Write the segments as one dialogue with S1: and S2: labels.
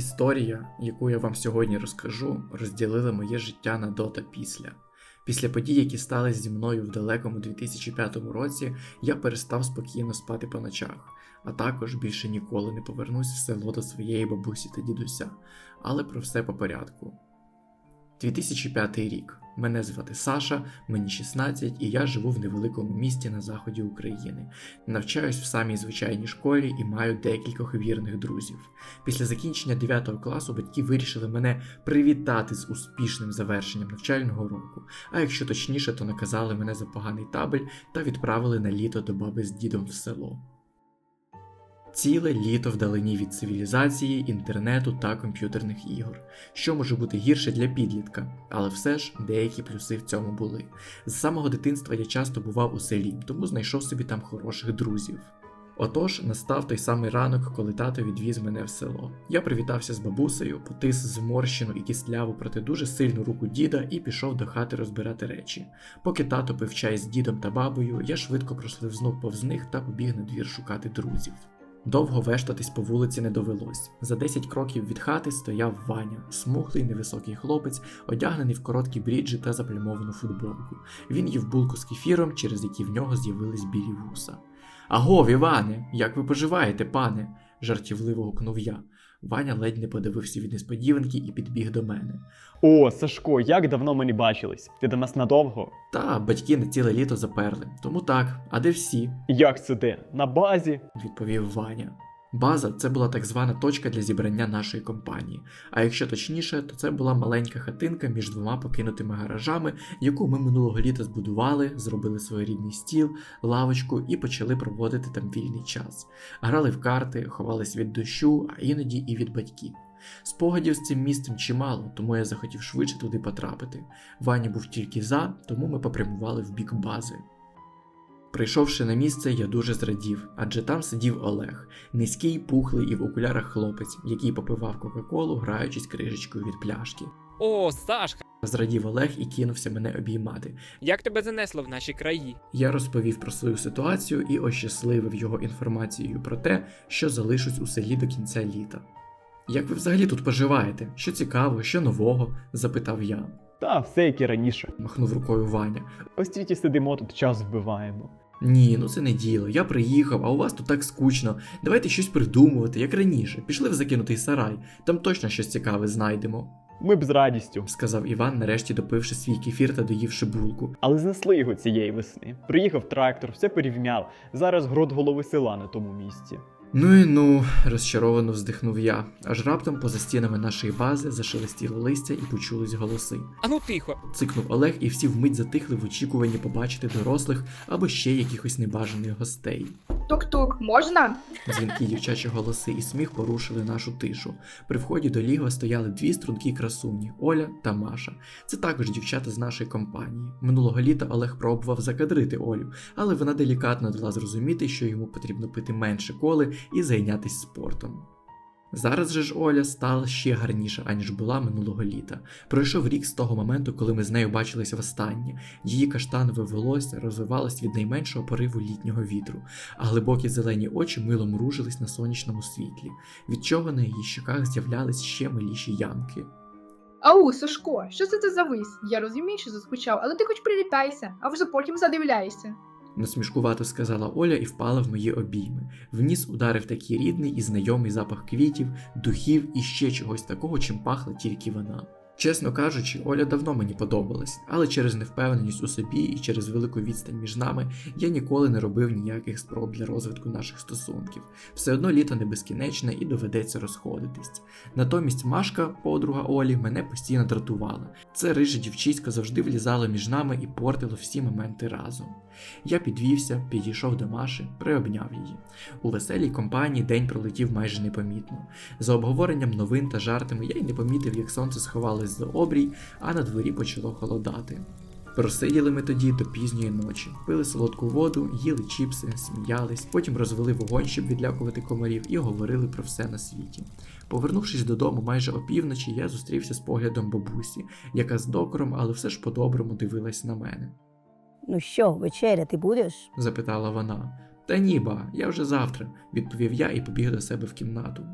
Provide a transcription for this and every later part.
S1: Історія, яку я вам сьогодні розкажу, розділила моє життя на до та після. Після подій, які сталися зі мною в далекому 2005 році, я перестав спокійно спати по ночах, а також більше ніколи не повернусь в село до своєї бабусі та дідуся. Але про все по порядку. 2005 рік. Мене звати Саша, мені 16, і я живу в невеликому місті на заході України. Навчаюсь в самій звичайній школі і маю декількох вірних друзів. Після закінчення 9 класу батьки вирішили мене привітати з успішним завершенням навчального року. А якщо точніше, то наказали мене за поганий табель та відправили на літо до баби з дідом в село. Ціле літо вдалині від цивілізації, інтернету та комп'ютерних ігор, що може бути гірше для підлітка, але все ж деякі плюси в цьому були. З самого дитинства я часто бував у селі, тому знайшов собі там хороших друзів. Отож, настав той самий ранок, коли тато відвіз мене в село. Я привітався з бабусею, потис зморщену і кістляву проти дуже сильну руку діда і пішов до хати розбирати речі. Поки тато пив чай з дідом та бабою, я швидко прослизнув повз них та побіг на двір шукати друзів. Довго вештатись по вулиці не довелось. За 10 кроків від хати стояв Ваня, смуглий невисокий хлопець, одягнений в короткі бріджі та заплямовану футболку. Він їв булку з кефіром, через які в нього з'явились білі вуса. Агов, Іване, як ви поживаєте, пане? жартівливо гукнув я. Ваня ледь не подивився від несподіванки і підбіг до мене.
S2: О, Сашко, як давно ми не бачились? Ти до нас надовго?
S1: Та батьки на ціле літо заперли. Тому так, а де всі?
S2: Як це де? На базі?
S1: відповів Ваня. База це була так звана точка для зібрання нашої компанії. А якщо точніше, то це була маленька хатинка між двома покинутими гаражами, яку ми минулого літа збудували, зробили своєрідний стіл, лавочку і почали проводити там вільний час. Грали в карти, ховались від дощу, а іноді і від батьків. Спогадів з цим місцем чимало, тому я захотів швидше туди потрапити. Ваня був тільки за, тому ми попрямували в бік бази. Прийшовши на місце, я дуже зрадів, адже там сидів Олег, низький, пухлий і в окулярах хлопець, який попивав Кока-Колу, граючись крижечкою від пляшки.
S3: О, Сашка,
S1: Зрадів Олег і кинувся мене обіймати.
S3: як тебе занесло в наші краї?
S1: Я розповів про свою ситуацію і ощасливив його інформацією про те, що залишусь у селі до кінця літа. Як ви взагалі тут поживаєте? Що цікаво, що нового? запитав я.
S2: Та все як і раніше.
S1: Махнув рукою Ваня.
S2: Ось тільки сидимо тут час вбиваємо.
S1: Ні, ну це не діло. Я приїхав, а у вас тут так скучно. Давайте щось придумувати, як раніше. Пішли в закинутий сарай, там точно щось цікаве знайдемо,
S2: Ми б з радістю.
S1: сказав Іван, нарешті допивши свій кефір та доївши булку.
S2: Але знесли його цієї весни. Приїхав трактор, все порівняв. Зараз грот голови села на тому місці.
S1: Ну і ну, розчаровано вздихнув я, аж раптом поза стінами нашої бази зашелестіло листя і почулись голоси.
S3: Ану тихо.
S1: Цикнув Олег, і всі вмить затихли в очікуванні побачити дорослих або ще якихось небажаних гостей.
S4: Тук-тук, можна?
S1: Дзвінки дівчачі голоси і сміх порушили нашу тишу. При вході до лігва стояли дві стрункі красуні Оля та Маша. Це також дівчата з нашої компанії. Минулого літа Олег пробував закадрити Олю, але вона делікатно дала зрозуміти, що йому потрібно пити менше коли і зайнятися спортом. Зараз же ж Оля стала ще гарніша, аніж була минулого літа. Пройшов рік з того моменту, коли ми з нею бачились востаннє. Її каштанове волосся розвивалось від найменшого пориву літнього вітру, а глибокі зелені очі мило мружились на сонячному світлі, від чого на її щоках з'являлись ще миліші ямки.
S4: Ау, Сашко, що це ти завис? Я розумію, що заскучав, але ти хоч привітайся, а вже потім задивляйся.
S1: Насмішкувато сказала Оля і впала в мої обійми. В ніс ударив такий рідний і знайомий запах квітів, духів і ще чогось такого, чим пахла тільки вона. Чесно кажучи, Оля давно мені подобалась, але через невпевненість у собі і через велику відстань між нами я ніколи не робив ніяких спроб для розвитку наших стосунків. Все одно літо не безкінечне і доведеться розходитись. Натомість Машка, подруга Олі, мене постійно дратувала. Це риже дівчисько завжди влізало між нами і портило всі моменти разом. Я підвівся, підійшов до Маші, приобняв її. У веселій компанії день пролетів майже непомітно. За обговоренням новин та жартами я й не помітив, як сонце сховалось за обрій, а на дворі почало холодати. Просиділи ми тоді до пізньої ночі, пили солодку воду, їли чіпси, сміялись, потім розвели вогонь, щоб відлякувати комарів, і говорили про все на світі. Повернувшись додому майже опівночі, я зустрівся з поглядом бабусі, яка з докором, але все ж по-доброму дивилась на мене.
S5: Ну що, вечеряти будеш?
S1: запитала вона. Та ні, ба, я вже завтра, відповів я і побіг до себе в кімнату.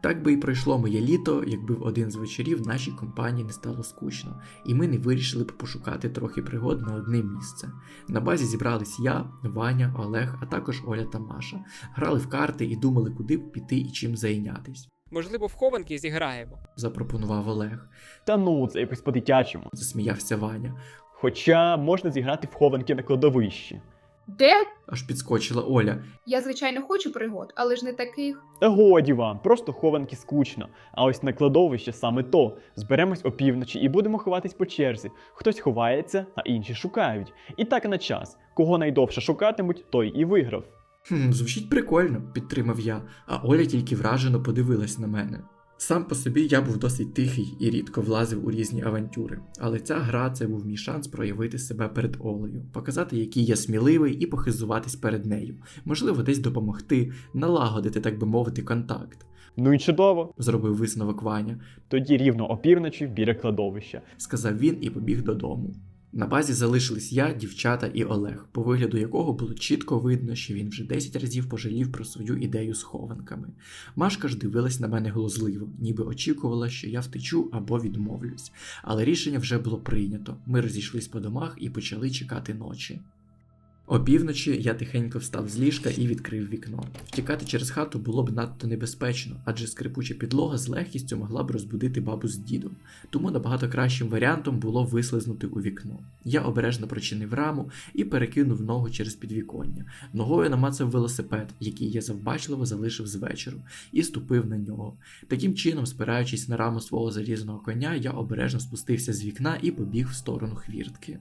S1: Так би і пройшло моє літо, якби в один з вечорів нашій компанії не стало скучно, і ми не вирішили б пошукати трохи пригод на одне місце. На базі зібрались я, Ваня, Олег, а також Оля та Маша. Грали в карти і думали, куди б піти і чим зайнятись.
S3: Можливо, в хованки зіграємо.
S1: Запропонував Олег.
S2: Та ну, це якось по-дитячому.
S1: Засміявся Ваня.
S2: Хоча можна зіграти в хованки на кладовищі.
S4: Де?
S1: Аж підскочила Оля.
S4: Я, звичайно, хочу пригод, але ж не таких.
S2: Та годі вам, просто хованки скучно. А ось на кладовище саме то. Зберемось опівночі і будемо ховатись по черзі. Хтось ховається, а інші шукають. І так на час. Кого найдовше шукатимуть, той і виграв.
S1: Хм, звучить прикольно, підтримав я, а Оля тільки вражено подивилась на мене. Сам по собі я був досить тихий і рідко влазив у різні авантюри, але ця гра це був мій шанс проявити себе перед Олею, показати, який я сміливий, і похизуватись перед нею, можливо, десь допомогти, налагодити, так би мовити, контакт.
S2: Ну і чудово.
S1: Зробив висновок Ваня,
S2: Тоді рівно опівночі біля кладовища.
S1: сказав він і побіг додому. На базі залишились я, дівчата і Олег, по вигляду якого було чітко видно, що він вже 10 разів пожалів про свою ідею з хованками. Машка ж дивилась на мене глузливо, ніби очікувала, що я втечу або відмовлюсь. Але рішення вже було прийнято. Ми розійшлись по домах і почали чекати ночі. Опівночі я тихенько встав з ліжка і відкрив вікно. Втікати через хату було б надто небезпечно, адже скрипуча підлога з легкістю могла б розбудити бабу з дідом, тому набагато кращим варіантом було вислизнути у вікно. Я обережно прочинив раму і перекинув ногу через підвіконня. Ногою намацав велосипед, який я завбачливо залишив з вечору, і ступив на нього. Таким чином, спираючись на раму свого залізного коня, я обережно спустився з вікна і побіг в сторону хвіртки.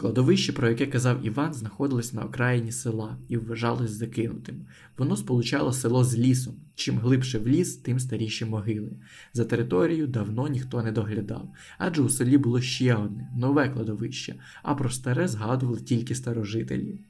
S1: Кладовище, про яке казав Іван, знаходилось на окраїні села і вважалось закинутим. Воно сполучало село з лісом. Чим глибше в ліс, тим старіші могили. За територію давно ніхто не доглядав, адже у селі було ще одне нове кладовище, а про старе згадували тільки старожителі.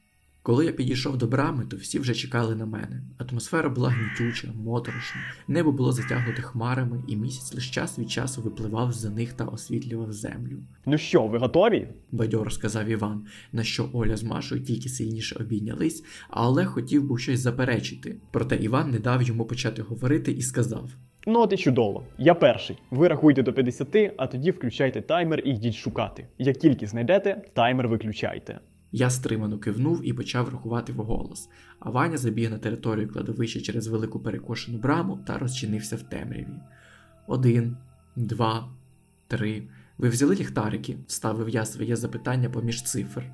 S1: Коли я підійшов до брами, то всі вже чекали на мене. Атмосфера була гнітюча, моторошна, небо було затягнуте хмарами, і місяць лише час від часу випливав за них та освітлював землю.
S2: Ну що, ви готові?
S1: бадьоро сказав Іван, на що Оля з Машою тільки сильніше обійнялись, а Олег хотів був щось заперечити. Проте Іван не дав йому почати говорити і сказав:
S2: Ну от і чудово. Я перший. Ви рахуйте до 50, а тоді включайте таймер і йдіть шукати. Як тільки знайдете, таймер виключайте.
S1: Я стримано кивнув і почав рахувати вголос, а Ваня забіг на територію кладовища через велику перекошену браму та розчинився в темряві. Один, два, три. Ви взяли ліхтарики? вставив я своє запитання поміж цифр.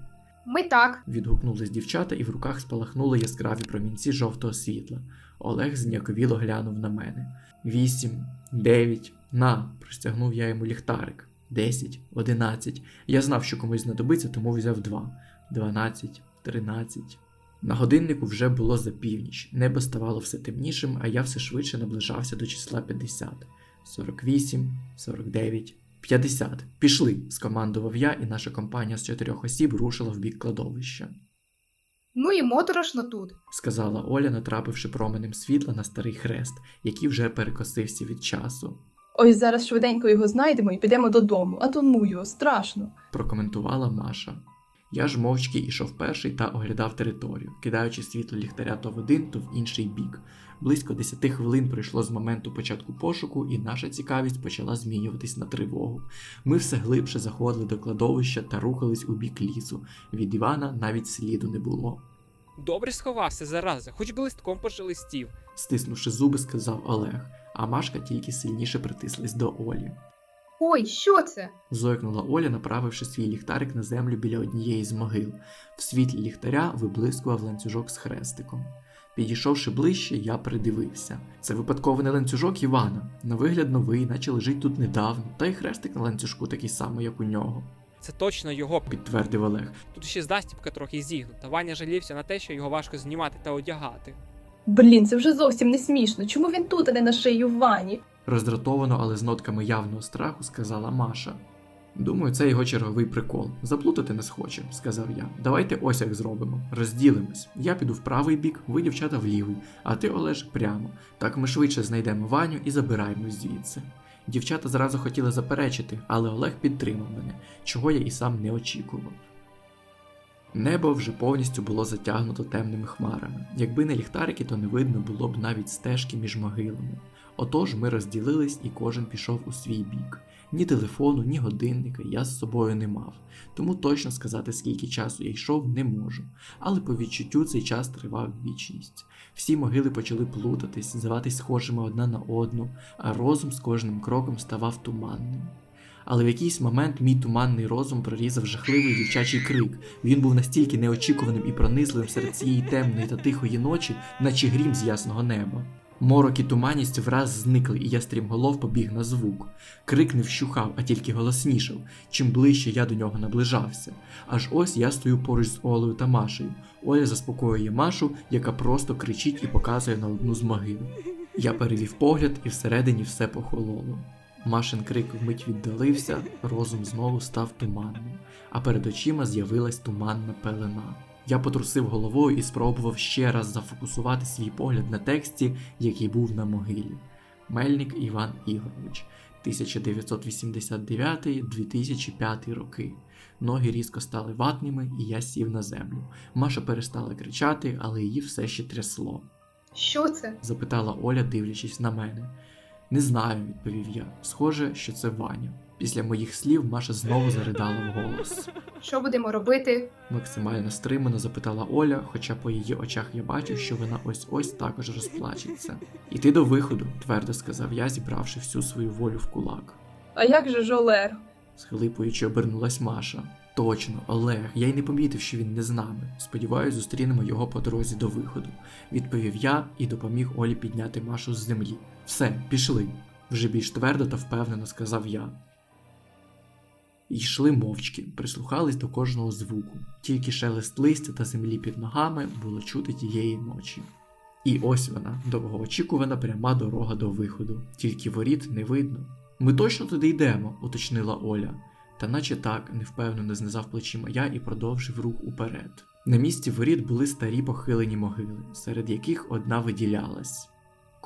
S4: Ми так.
S1: Відгукнулись дівчата, і в руках спалахнули яскраві промінці жовтого світла. Олег зніяковіло глянув на мене. Вісім, дев'ять, на, простягнув я йому ліхтарик. Десять, одинадцять. Я знав, що комусь знадобиться, тому взяв два. Дванадцять, тринадцять. На годиннику вже було за північ. Небо ставало все темнішим, а я все швидше наближався до числа 50. 48, 49, 50. Пішли, скомандував я, і наша компанія з чотирьох осіб рушила в бік кладовища,
S4: Ну і моторошно тут.
S1: сказала Оля, натрапивши променем світла на старий хрест, який вже перекосився від часу.
S6: Ось зараз швиденько його знайдемо і підемо додому, а то ну його страшно.
S1: прокоментувала Маша. Я ж мовчки ішов перший та оглядав територію, кидаючи світло ліхтаря то в один, то в інший бік. Близько 10 хвилин пройшло з моменту початку пошуку, і наша цікавість почала змінюватись на тривогу. Ми все глибше заходили до кладовища та рухались у бік лісу. Від Івана навіть сліду не було.
S3: Добре сховався, зараза, хоч би листком пошелестів.
S1: Стиснувши зуби, сказав Олег, а Машка тільки сильніше притислась до Олі.
S4: Ой, що це?
S1: Зойкнула Оля, направивши свій ліхтарик на землю біля однієї з могил. В світлі ліхтаря виблискував ланцюжок з хрестиком. Підійшовши ближче, я придивився. Це випадково не ланцюжок Івана. На вигляд новий, наче лежить тут недавно, та й хрестик на ланцюжку такий самий, як у нього,
S3: Це точно його.
S1: підтвердив Олег.
S3: Тут ще застібка трохи зігнута. Ваня жалівся на те, що його важко знімати та одягати.
S6: Блін, це вже зовсім не смішно. Чому він тут, а не на шиї в ванні?
S1: Роздратовано, але з нотками явного страху сказала Маша. Думаю, це його черговий прикол. Заплутати не схоче, сказав я. Давайте ось як зробимо. Розділимось. Я піду в правий бік, ви дівчата в лівий, а ти, Олеж, прямо. Так ми швидше знайдемо Ваню і забираємось звідси. Дівчата зразу хотіли заперечити, але Олег підтримав мене, чого я і сам не очікував. Небо вже повністю було затягнуто темними хмарами. Якби не ліхтарики, то не видно було б навіть стежки між могилами. Отож ми розділились і кожен пішов у свій бік. Ні телефону, ні годинника я з собою не мав, тому точно сказати, скільки часу я йшов, не можу. Але по відчуттю цей час тривав вічність. Всі могили почали плутатись, здаватись схожими одна на одну, а розум з кожним кроком ставав туманним. Але в якийсь момент мій туманний розум прорізав жахливий дівчачий крик. Він був настільки неочікуваним і пронизливим серед цієї темної та тихої ночі, наче грім з ясного неба. Морок і туманність враз зникли, і я стрімголов побіг на звук. Крик не вщухав, а тільки голоснішав, чим ближче я до нього наближався. Аж ось я стою поруч з Олею та Машею. Оля заспокоює Машу, яка просто кричить і показує на одну з могил. Я перевів погляд, і всередині все похололо. Машин крик вмить віддалився, розум знову став туманним, а перед очима з'явилась туманна пелена. Я потрусив головою і спробував ще раз зафокусувати свій погляд на тексті, який був на могилі. Мельник Іван Ігорович, 1989-2005 роки. Ноги різко стали ватними, і я сів на землю. Маша перестала кричати, але її все ще трясло.
S4: Що це?
S1: запитала Оля, дивлячись на мене. Не знаю, відповів я. Схоже, що це Ваня. Після моїх слів Маша знову заридала вголос.
S4: Що будемо робити?
S1: Максимально стримано запитала Оля, хоча по її очах я бачив, що вона ось ось також розплачеться. Іти до виходу, твердо сказав я, зібравши всю свою волю в кулак.
S6: А як же ж Олег?
S1: Схлипуючи, обернулась Маша. Точно, Олег, я й не помітив, що він не з нами. Сподіваюсь, зустрінемо його по дорозі до виходу. Відповів я і допоміг Олі підняти Машу з землі. Все, пішли. Вже більш твердо та впевнено сказав я. Йшли мовчки, прислухались до кожного звуку. Тільки шелест листя та землі під ногами було чути тієї ночі. І ось вона, довгоочікувана пряма дорога до виходу, тільки воріт не видно. Ми точно туди йдемо, уточнила Оля. Та наче так, невпевнено знизав плечима я і продовжив рух уперед. На місці воріт були старі похилені могили, серед яких одна виділялась.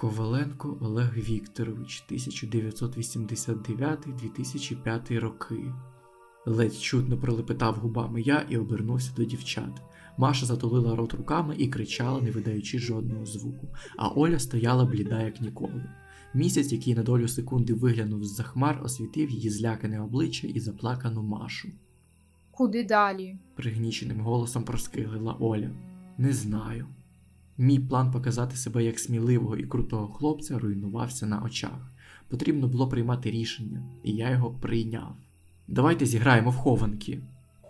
S1: Коваленко Олег Вікторович, 1989-2005 роки. Ледь чутно пролепетав губами я і обернувся до дівчат. Маша затулила рот руками і кричала, не видаючи жодного звуку, а Оля стояла бліда, як ніколи. Місяць, який на долю секунди виглянув з-за хмар, освітив її злякане обличчя і заплакану Машу.
S4: Куди далі?
S1: Пригніченим голосом проскиглила Оля. Не знаю. Мій план показати себе як сміливого і крутого хлопця руйнувався на очах. Потрібно було приймати рішення, і я його прийняв. Давайте зіграємо в хованки.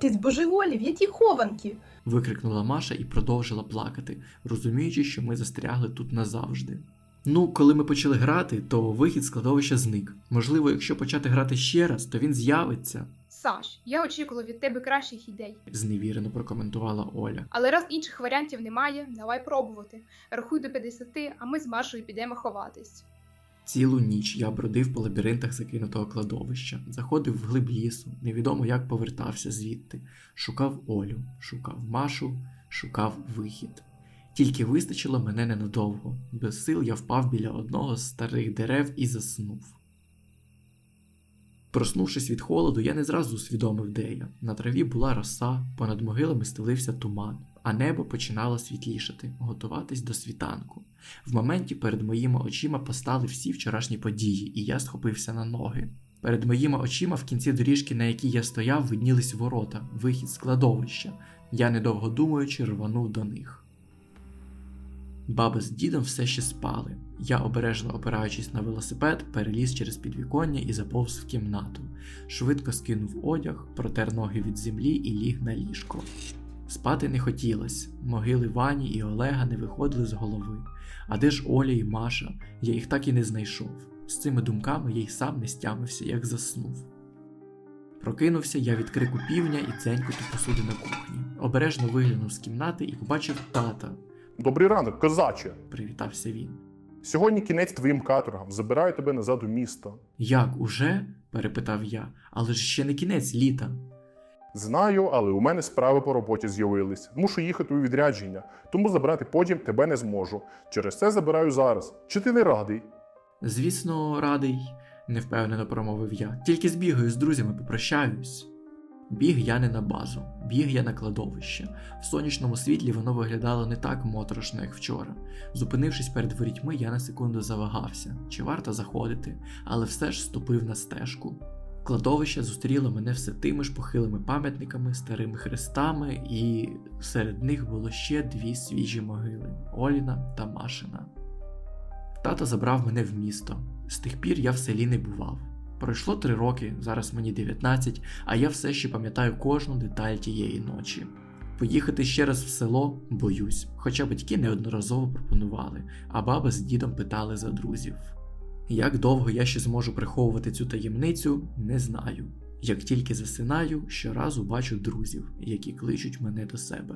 S6: Ти збожеволів, які хованки.
S1: викрикнула Маша і продовжила плакати, розуміючи, що ми застрягли тут назавжди. Ну, коли ми почали грати, то вихід складовища зник. Можливо, якщо почати грати ще раз, то він з'явиться,
S4: Саш, я очікувала від тебе кращих ідей.
S1: зневірено прокоментувала Оля.
S4: Але раз інших варіантів немає, давай пробувати. Рахуй до 50, а ми з Машою підемо ховатись.
S1: Цілу ніч я бродив по лабіринтах закинутого кладовища, заходив в глиб лісу, невідомо як повертався звідти, шукав Олю, шукав Машу, шукав вихід. Тільки вистачило мене ненадовго. Без сил я впав біля одного з старих дерев і заснув. Проснувшись від холоду, я не зразу усвідомив, де я. На траві була роса, понад могилами стелився туман, а небо починало світлішати, готуватись до світанку. В моменті перед моїми очима постали всі вчорашні події, і я схопився на ноги. Перед моїми очима в кінці доріжки, на якій я стояв, виднілись ворота, вихід з кладовища. Я, недовго думаючи, рванув до них. Баба з дідом все ще спали. Я, обережно опираючись на велосипед, переліз через підвіконня і заповз в кімнату. Швидко скинув одяг, протер ноги від землі і ліг на ліжко. Спати не хотілось, могили Вані і Олега не виходили з голови. А де ж Оля і Маша? Я їх так і не знайшов. З цими думками я й сам не стямився, як заснув. Прокинувся я від крику півня і дзенькоту посуди на кухні. Обережно виглянув з кімнати і побачив тата.
S7: Добрий ранок, козаче.
S1: Привітався він.
S7: Сьогодні кінець твоїм каторгам, забираю тебе назад у місто.
S1: Як уже? перепитав я, але ж ще не кінець літа.
S7: Знаю, але у мене справи по роботі з'явились. Мушу їхати у відрядження, тому забрати потім тебе не зможу. Через це забираю зараз. Чи ти не радий?
S1: Звісно, радий, невпевнено промовив я. Тільки збігаю з друзями, попрощаюсь. Біг я не на базу, біг я на кладовище. В сонячному світлі воно виглядало не так моторошно, як вчора. Зупинившись перед ворітьми, я на секунду завагався, чи варто заходити, але все ж ступив на стежку. Кладовище зустріло мене все тими ж похилими пам'ятниками, старими хрестами, і серед них було ще дві свіжі могили Оліна та Машина. Тато забрав мене в місто. З тих пір я в селі не бував. Пройшло три роки, зараз мені 19, а я все ще пам'ятаю кожну деталь тієї ночі. Поїхати ще раз в село боюсь, хоча батьки неодноразово пропонували, а баба з дідом питали за друзів. Як довго я ще зможу приховувати цю таємницю, не знаю. Як тільки засинаю, щоразу бачу друзів, які кличуть мене до себе.